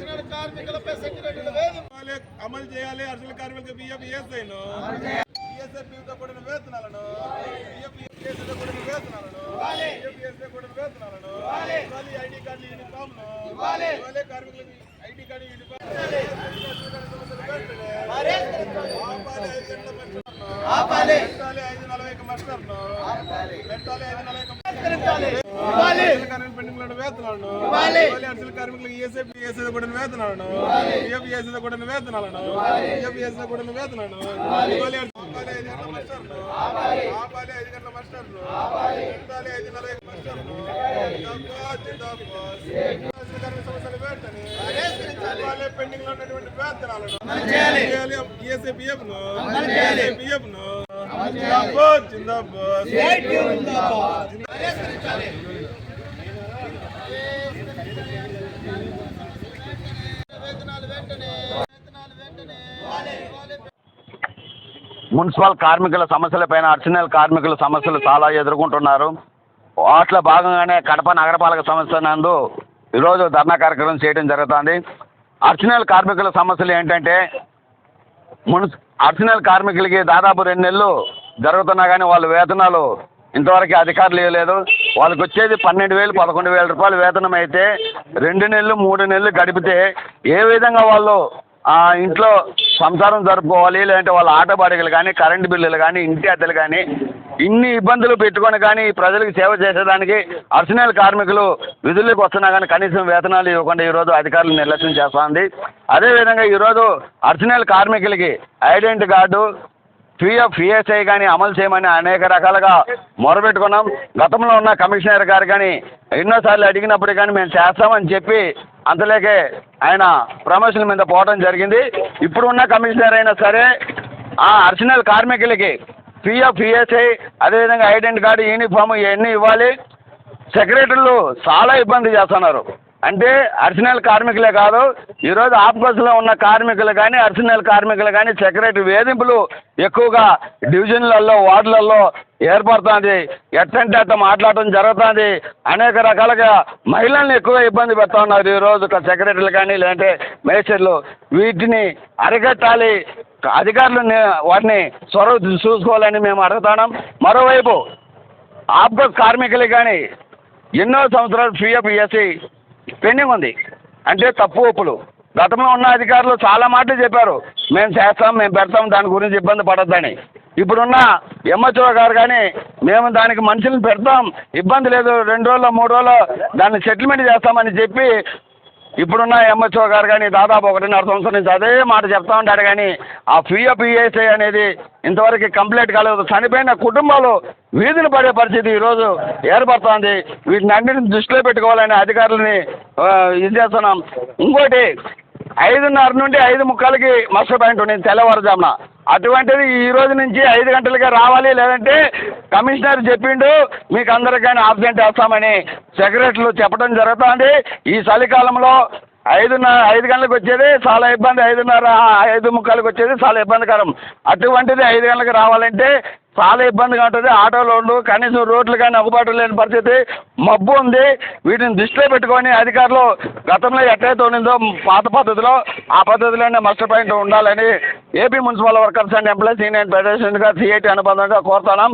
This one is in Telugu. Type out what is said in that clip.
అర్చన కార్మికులపై సెక్రటరీల వేధింపులు ఇవ్వాలి, అమలు చేయాలి అర్జున కార్మికులకు బియ్యం ఈఎస్ఐను ఈఎస్ఐతో కూడిన వేతనాలను ఈఎస్ఐతో కూడిన వేతనాలను ఈఎస్ఐ కూడిన వేతనాలను ఇవ్వాలి ఐడి కార్డు యూనిఫామ్ను ఇవ్వాలి. కార్మికులకు ఐడి కార్డు యూనిఫామ్ ఆపాలి పెట్టాలి ఐదు నలభైకి మస్టర్ను పెట్టాలి ఐదు నలభైకి ఇవ్వాలి. పెండింగ్ వేతనాలను ఇవ్వాలి. అర్జున కార్మికులకు ఈఎస్ఐ పిఎస్ఐ కూడిన వేతనాలను. కూడిన వేతనాలను. ఈఎఫ్ఈఎస్ఐ కూడిన వేతనాలను. ఆపాలి ఐదు గంటల మస్టర్ను ఆపాలి. ఐదు గంటల మస్టర్ను పెట్టాలి ఐదు వేటని ఇవ్వాలి. పెండింగ్లో ఉన్నటువంటి వేతనాలను. జిందాబాద్ జిందాబాద్ వేతనాలు వెంటనే వేతనాలు వెంటనే ఇవ్వాలి మున్సిపల్ కార్మికుల సమస్యలపైన అర్చనల్ కార్మికుల సమస్యలు చాలా ఎదుర్కొంటున్నారు. వాటిలో భాగంగానే కడప నగరపాలక సంస్థ నందు ఈరోజు ధర్నా కార్యక్రమం చేయడం జరుగుతుంది. అర్చనల్ కార్మికుల సమస్యలు ఏంటంటే మున్సి అర్చనల్ కార్మికులకి దాదాపు రెండు నెలలు జరుగుతున్నా కానీ వాళ్ళ వేతనాలు ఇంతవరకు అధికారులు ఇవ్వలేదు. వాళ్ళకి వచ్చేది పన్నెండు వేలు పదకొండు వేల రూపాయలు వేతనం అయితే రెండు నెలలు మూడు నెలలు గడిపితే ఏ విధంగా వాళ్ళు ఇంట్లో సంసారం జరుపుకోవాలి లేదంటే వాళ్ళ ఆటో బాడిగలు కానీ కరెంటు బిల్లులు కానీ ఇంటి అద్దెలు కానీ ఇన్ని ఇబ్బందులు పెట్టుకొని కానీ ప్రజలకు సేవ చేసేదానికి అర్చనల్ కార్మికులు విధుల్లోకి వస్తున్నా కానీ కనీసం వేతనాలు ఇవ్వకుండా ఈరోజు అధికారులు నిర్లక్ష్యం చేస్తోంది. అదేవిధంగా ఈరోజు అర్చనల్ కార్మికులకి ఐడెంటి కార్డు పిఎఫ్ పిఎస్ఐ కానీ అమలు చేయమని అనేక రకాలుగా మొరబెట్టుకున్నాం గతంలో ఉన్న కమిషనర్ గారు కానీ ఎన్నోసార్లు అడిగినప్పుడు కానీ మేము చేస్తామని చెప్పి అంతలేకే ఆయన ప్రమోషన్ మీద పోవడం జరిగింది. ఇప్పుడున్న కమిషనర్ అయినా సరే ఆ అర్చనల్ కార్మికులకి పిఎఫ్ పిఎస్ఐ అదేవిధంగా ఐడెంటి కార్డు యూనిఫామ్ ఇవన్నీ ఇవ్వాలి. సెక్రటరీలు చాలా ఇబ్బంది చేస్తున్నారు. అంటే అర్చనల్ కార్మికులే కాదు ఈరోజు ఆఫ్కోర్స్లో ఉన్న కార్మికులు కానీ అర్చనల్ కార్మికులు కానీ సెక్రటరీ వేధింపులు ఎక్కువగా డివిజన్లలో వార్డులలో ఏర్పడుతుంది. ఎట్టంటే అట్ట మాట్లాడటం జరుగుతుంది. అనేక రకాలుగా మహిళల్ని ఎక్కువ ఇబ్బంది పెడతా ఉన్నారు ఈరోజు సెక్రటరీలు కానీ లేదంటే మేస్టర్లు. వీటిని అరికట్టాలి. అధికారులు వాటిని చొరవ చూసుకోవాలని మేము అడుగుతున్నాం. మరోవైపు ఆఫ్కోర్స్ కార్మికులు కానీ ఎన్నో సంవత్సరాలు పిఎఫ్ ఈఎస్ఐ పెండింగ్ ఉంది. అంటే తప్పు ఒప్పులు. గతంలో ఉన్న అధికారులు చాలా మాటలు చెప్పారు. మేము చేస్తాం మేము పెడతాం దాని గురించి ఇబ్బంది పడొద్దని. ఇప్పుడున్న ఎంహెచ్ఓ గారు కానీ మేము దానికి మనుషులను పెడతాం ఇబ్బంది లేదు రెండు రోజులు మూడు రోజులు దాన్ని సెటిల్మెంట్ చేస్తామని చెప్పి ఇప్పుడున్న ఎంఎస్ఓ గారు కానీ దాదాపు ఒకటిన్నర సంవత్సరం నుంచి అదే మాట చెప్తా ఉంటాడు కానీ ఆ పిఎఫ్ఈఎస్ఐ అనేది ఇంతవరకు కంప్లీట్ కాలేదు. చనిపోయిన కుటుంబాలు వీధులు పడే పరిస్థితి ఈరోజు ఏర్పడుతోంది. వీటిని అన్నింటిని దృష్టిలో పెట్టుకోవాలని అధికారులని ఇది చేస్తున్నాం. ఇంకోటి ఐదున్నర నుండి ఐదు ముక్కలకి మస్టర్ పాయింట్ ఉంది తెల్లవారుజామున. అటువంటిది ఈ రోజు నుంచి ఐదు గంటలకే రావాలి లేదంటే కమిషనర్ చెప్పిండు మీకు అందరికైనా ఆబ్సెంట్ వేస్తామని సెక్రటరీలు చెప్పడం జరుగుతుంది. ఈ చలికాలంలో ఐదున్నర ఐదు గంటలకు వచ్చేది చాలా ఇబ్బంది ఐదున్నర ఐదు ముక్కలకు వచ్చేది చాలా ఇబ్బందికరం. అటువంటిది ఐదు గంటలకు రావాలంటే చాలా ఇబ్బందిగా ఉంటుంది. ఆటోలు కనీసం రోడ్లు కానీ అందుబాటులో లేని పరిస్థితి. మబ్బు ఉంది. వీటిని దృష్టిలో పెట్టుకొని అధికారులు గతంలో ఎట్లయితే ఉండిందో పాత పద్ధతిలో ఆ పద్ధతిలోనే మస్టర్ పాయింట్ ఉండాలని AP municipal workers and employees union ఫెడరేషన్గా CIT అనుబంధంగా కోరుతున్నాం.